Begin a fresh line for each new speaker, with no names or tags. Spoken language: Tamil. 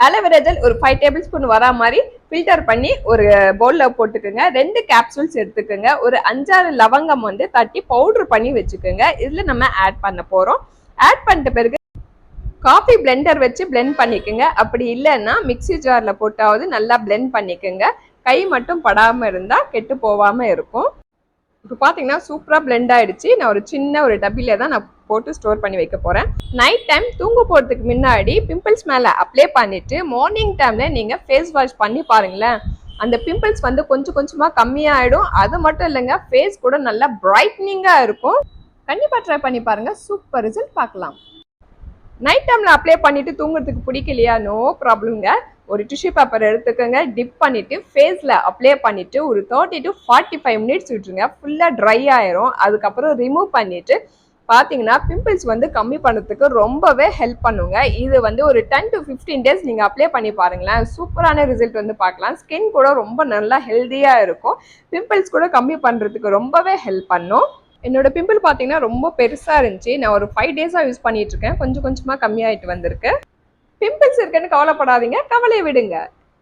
அலோவேரா ஜெல் ஒரு ஃபைவ் டேபிள் ஸ்பூன் வரா மாதிரி ஃபில்டர் பண்ணி ஒரு பவுலில் போட்டுக்கோங்க. ரெண்டு கேப்சூல்ஸ் எடுத்துக்கோங்க. ஒரு அஞ்சாறு லவங்கம் வந்து தட்டி பவுடர் பண்ணி வச்சுக்கோங்க. இதில் நம்ம ஆட் பண்ண போகிறோம் ஆட் பண்ணிட்ட பிறகு காஃபி பிளெண்டர் வச்சு பிளெண்ட் பண்ணிக்கோங்க. அப்படி இல்லைன்னா மிக்ஸி ஜாரில் போட்டாவது நல்லா பிளெண்ட் பண்ணிக்கோங்க. கை மட்டும் படாமல் இருந்தால் கெட்டு போகாமல் இருக்கும். இப்போ பார்த்தீங்கன்னா சூப்பராக பிளெண்ட் ஆகிடுச்சு நான் ஒரு சின்ன ஒரு டப்பில தான் நான் போட்டு ஸ்டோர் பண்ணி வைக்க போகிறேன் நைட் டைம் தூங்க போகிறதுக்கு முன்னாடி பிம்பிள்ஸ் மேலே அப்ளை பண்ணிவிட்டு மார்னிங் டைமில் நீங்கள் ஃபேஸ் வாஷ் பண்ணி பாருங்களேன். அந்த பிம்பிள்ஸ் வந்து கொஞ்சம் கொஞ்சமாக கம்மியாயிடும். அது மட்டும் இல்லைங்க ஃபேஸ் கூட நல்லா பிரைட்னிங்காக இருக்கும். கண்டிப்பாக ட்ரை பண்ணி பாருங்கள் சூப்பர் ரிசல்ட் பார்க்கலாம். நைட் டைமில் அப்ளை பண்ணிவிட்டு தூங்குறதுக்கு பிடிக்கலையா? நோ ப்ராப்ளம்ங்க ஒரு டிஷ்யூ பேப்பர் எடுத்துக்கோங்க டிப் பண்ணிட்டு ஃபேஸில் அப்ளை பண்ணிட்டு ஒரு thirty to forty five minutes விட்டுருங்க ஃபுல்லாக ட்ரை ஆயிரும். அதுக்கப்புறம் ரிமூவ் பண்ணிட்டு பார்த்தீங்கன்னா பிம்பிள்ஸ் வந்து கம்மி பண்ணுறதுக்கு ரொம்பவே ஹெல்ப் பண்ணுங்க. இது வந்து ஒரு டென் டு ஃபிஃப்டீன் டேஸ் நீங்கள் அப்ளை பண்ணி பாருங்களேன். சூப்பரான ரிசல்ட் வந்து பார்க்கலாம் ஸ்கின் கூட ரொம்ப நல்லா ஹெல்த்தியாக இருக்கும். பிம்பிள்ஸ் கூட கம்மி பண்ணுறதுக்கு ரொம்பவே ஹெல்ப் பண்ணும். என்னோட பிம்பிள் பார்த்தீங்கன்னா ரொம்ப பெருசாக இருந்துச்சு. நான் ஒரு ஃபைவ் டேஸாக யூஸ் பண்ணிட்டு இருக்கேன். கொஞ்சம் கொஞ்சமாக கம்மியாயிட்டு வந்திருக்கு. பிம்பிள்ஸ் இருக்குன்னு கவலைப்படாதீங்க. கவலையை விடுங்க.